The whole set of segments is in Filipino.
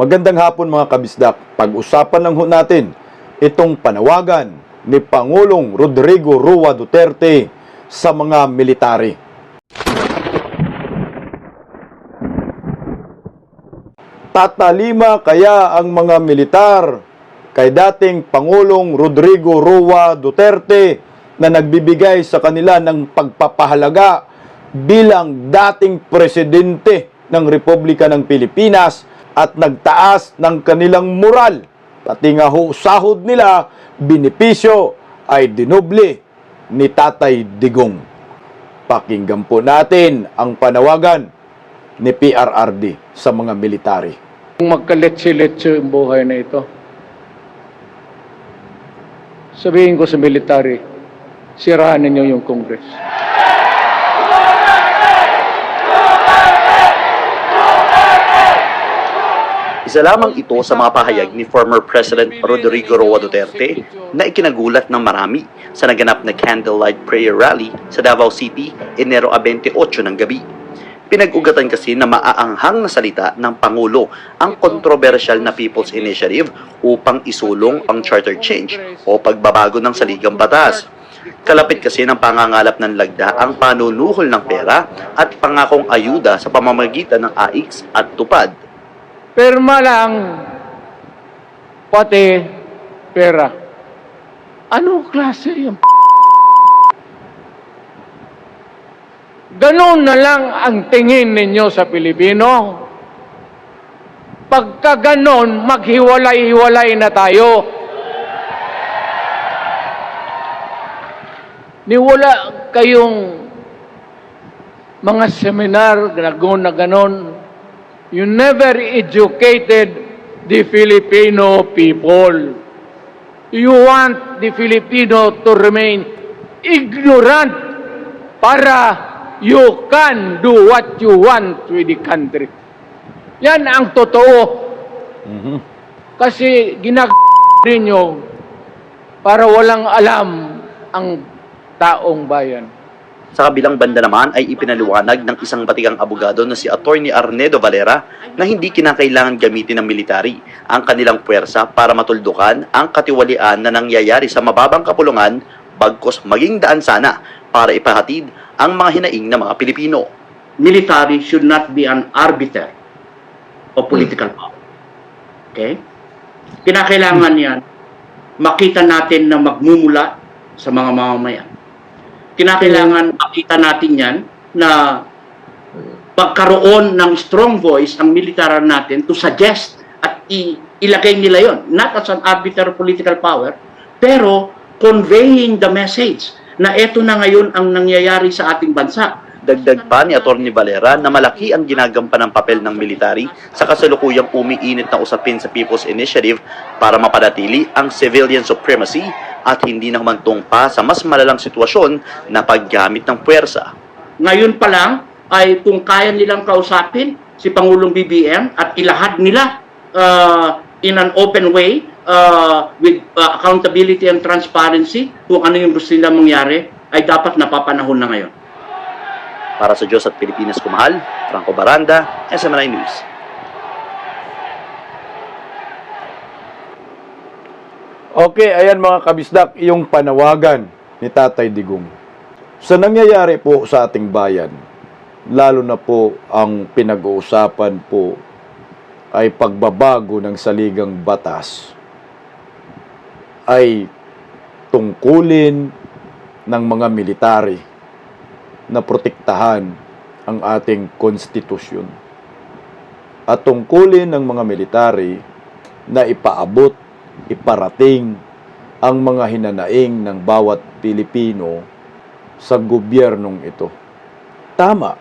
Magandang hapon mga kabisdak. Pag-usapan lang ho natin itong panawagan ni Pangulong Rodrigo Rua Duterte sa mga military. Tatalima kaya ang mga militar kay dating Pangulong Rodrigo Rua Duterte na nagbibigay sa kanila ng pagpapahalaga bilang dating presidente ng Republika ng Pilipinas at nagtaas ng kanilang moral. Pati nga ho, sahod nila, binipisyo ay dinoble ni Tatay Digong. Pakinggan po natin ang panawagan ni PRRD sa mga military. Kung magkaletse-letse yung buhay na ito, sabihin ko sa military, sirahan ninyo yung Congress. Isa lamang ito sa mga pahayag ni former President Rodrigo Roa Duterte na ikinagulat ng marami sa naganap na candlelight prayer rally sa Davao City, Enero 28 ng gabi. Pinag-ugatan kasi na maaanghang na salita ng Pangulo ang kontrobersyal na People's Initiative upang isulong ang charter change o pagbabago ng saligang batas. Kalapit kasi ng pangangalap ng lagda ang panunuhol ng pera at pangakong ayuda sa pamamagitan ng AIX at tupad. Perma lang, pati pera. Anong klase yung Ganon na lang ang tingin ninyo sa Pilipino. Pagka ganon, maghiwalay-hiwalay na tayo. Niwala kayong mga seminar, ganon na ganon. You never educated the Filipino people. You want the Filipino to remain ignorant para you can do what you want with the country. Yan ang totoo. Kasi ginag ninyo para walang alam ang taong bayan. Sa kabilang banda naman ay ipinaliwanag ng isang batikang abogado na si Attorney Arnedo Valera na hindi kinakailangan gamitin ng military ang kanilang puwersa para matuldukan ang katiwalian na nangyayari sa mababang kapulungan bagkos maging daan sana para ipahatid ang mga hinaing ng mga Pilipino. military should not be an arbiter of political power. Okay? Kinakailangan yan, makita natin na magmumula sa mga mamamayan. Kinakailangan makita natin yan na pagkaroon ng strong voice ang military natin to suggest at ilagay nila yon not as an arbiter of political power pero conveying the message na eto na ngayon ang nangyayari sa ating bansa. Dagdag pa ni Attorney Valera na malaki ang ginagampan ng papel ng military sa kasalukuyang umiinit na usapin sa People's Initiative para mapanatili ang civilian supremacy at hindi na humantong pa sa mas malalang sitwasyon na paggamit ng puwersa. ngayon pa lang ay kung kaya nilang kausapin si Pangulong BBM at ilahad nila uh, in an open way uh, with uh, accountability and transparency kung ano yung gusto nila mangyari ay dapat napapanahon na ngayon. Para sa Diyos at Pilipinas kumahal, Franco Baranda, SMNI News. Okay, ayan mga kabisdak, yung panawagan ni Tatay Digong. Sa nangyayari po sa ating bayan, lalo na po ang pinag-uusapan po ay pagbabago ng saligang batas ay tungkulin ng mga military na protektahan ang ating konstitusyon at tungkulin ng mga military na ipaabot, iparating ang mga hinanaing ng bawat Pilipino sa gobyernong ito. Tama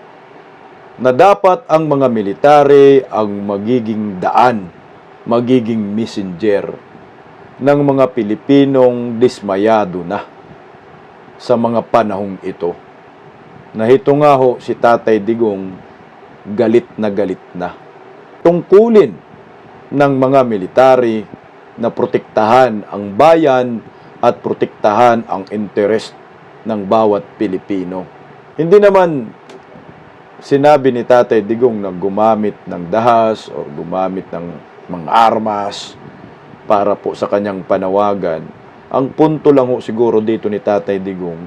na dapat ang mga military ang magiging daan, magiging messenger ng mga Pilipinong dismayado na sa mga panahong ito. Nahito nga ho si Tatay Digong galit na galit na. Tungkulin ng mga military na protektahan ang bayan at protektahan ang interes ng bawat Pilipino. Hindi naman sinabi ni Tatay Digong na gumamit ng dahas o gumamit ng mga armas para po sa kanyang panawagan. Ang punto lang ho siguro dito ni Tatay Digong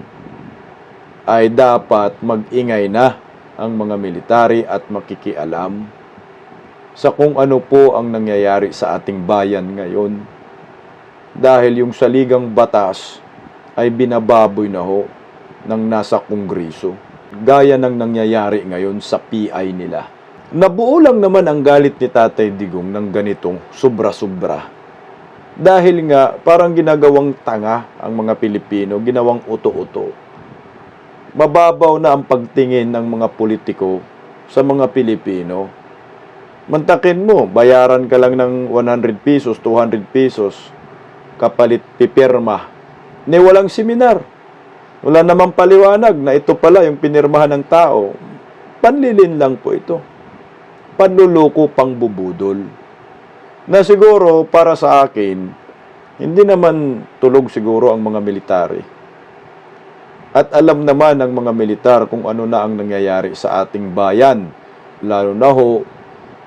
ay dapat mag-ingay na ang mga military at makikialam sa kung ano po ang nangyayari sa ating bayan ngayon. Dahil yung saligang batas ay binababoy na ho ng nasa kongreso. Gaya ng nangyayari ngayon sa PI nila. Nabuo lang naman ang galit ni Tatay Digong ng ganitong sobra-sobra. Dahil nga parang ginagawang tanga ang mga Pilipino, ginawang uto-uto. Mababaw na ang pagtingin ng mga politiko sa mga Pilipino. Mantakin mo, bayaran ka lang ng 100 pesos, 200 pesos, kapalit pipirma. Ni walang seminar. Wala namang paliwanag na ito pala yung pinirmahan ng tao. Panlilin lang po ito. Panluluko pang bubudol. Na siguro para sa akin, hindi naman tulog siguro ang mga military. At alam naman ng mga militar kung ano na ang nangyayari sa ating bayan. Lalo na ho,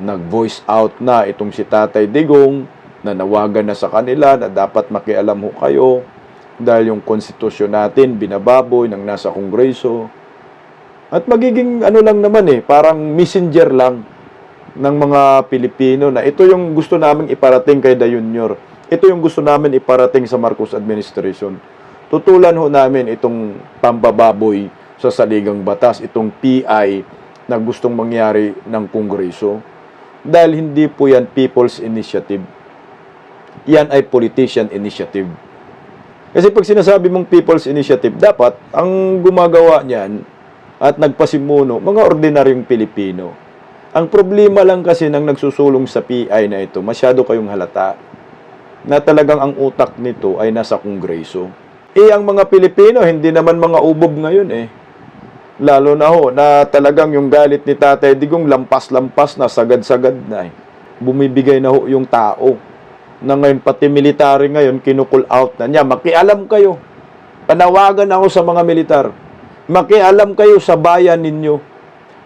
nag-voice out na itong si Tatay Digong, na nawagan na sa kanila na dapat makialam ho kayo dahil yung konstitusyon natin binababoy ng nasa kongreso. At magiging ano lang naman eh, parang messenger lang ng mga Pilipino na ito yung gusto naming iparating kay Da Junior. Ito yung gusto namin iparating sa Marcos administration. Tutulan ho namin itong pambababoy sa saligang batas, itong PI na gustong mangyari ng kongreso. Dahil hindi po yan people's initiative. Yan ay politician initiative. Kasi pag sinasabi mong people's initiative, dapat ang gumagawa niyan at nagpasimuno, mga ordinaryong Pilipino. Ang problema lang kasi ng nagsusulong sa PI na ito, masyado kayong halata na talagang ang utak nito ay nasa kongreso. Eh, ang mga Pilipino, hindi naman mga ubob ngayon eh. Lalo na ho, na talagang yung galit ni Tatay Digong lampas-lampas na, sagad-sagad na eh. Bumibigay na ho yung tao. Na ngayon, pati military ngayon, kinukul out na niya. Makialam kayo. Panawagan ako sa mga militar. Makialam kayo sa bayan ninyo.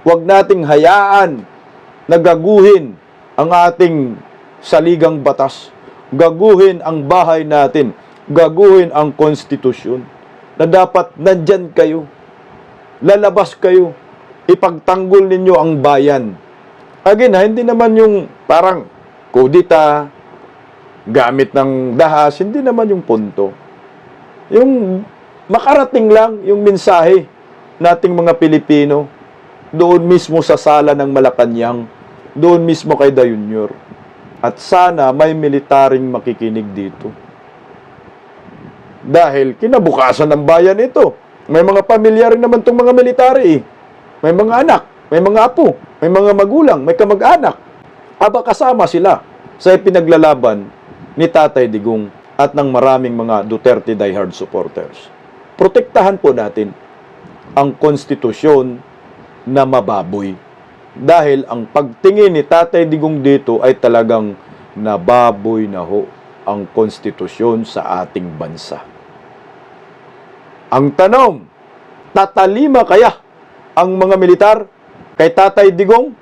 Huwag nating hayaan na gaguhin ang ating saligang batas. Gaguhin ang bahay natin. Gaguhin ang konstitusyon. Na dapat nandyan kayo. Lalabas kayo. Ipagtanggol ninyo ang bayan. Again, ha, hindi naman yung parang kudita, gamit ng dahas, hindi naman yung punto. Yung makarating lang yung mensahe nating mga Pilipino doon mismo sa sala ng Malacanang, doon mismo kay Da Junior. At sana may militaring makikinig dito. Dahil kinabukasan ng bayan ito. May mga pamilya rin naman itong mga military. eh. May mga anak, may mga apo, may mga magulang, may kamag-anak. Aba kasama sila sa ipinaglalaban ni Tatay Digong at ng maraming mga Duterte diehard supporters. Protektahan po natin ang konstitusyon na mababoy. Dahil ang pagtingin ni Tatay Digong dito ay talagang nababoy na ho ang konstitusyon sa ating bansa. Ang tanong, tatalima kaya ang mga militar kay Tatay Digong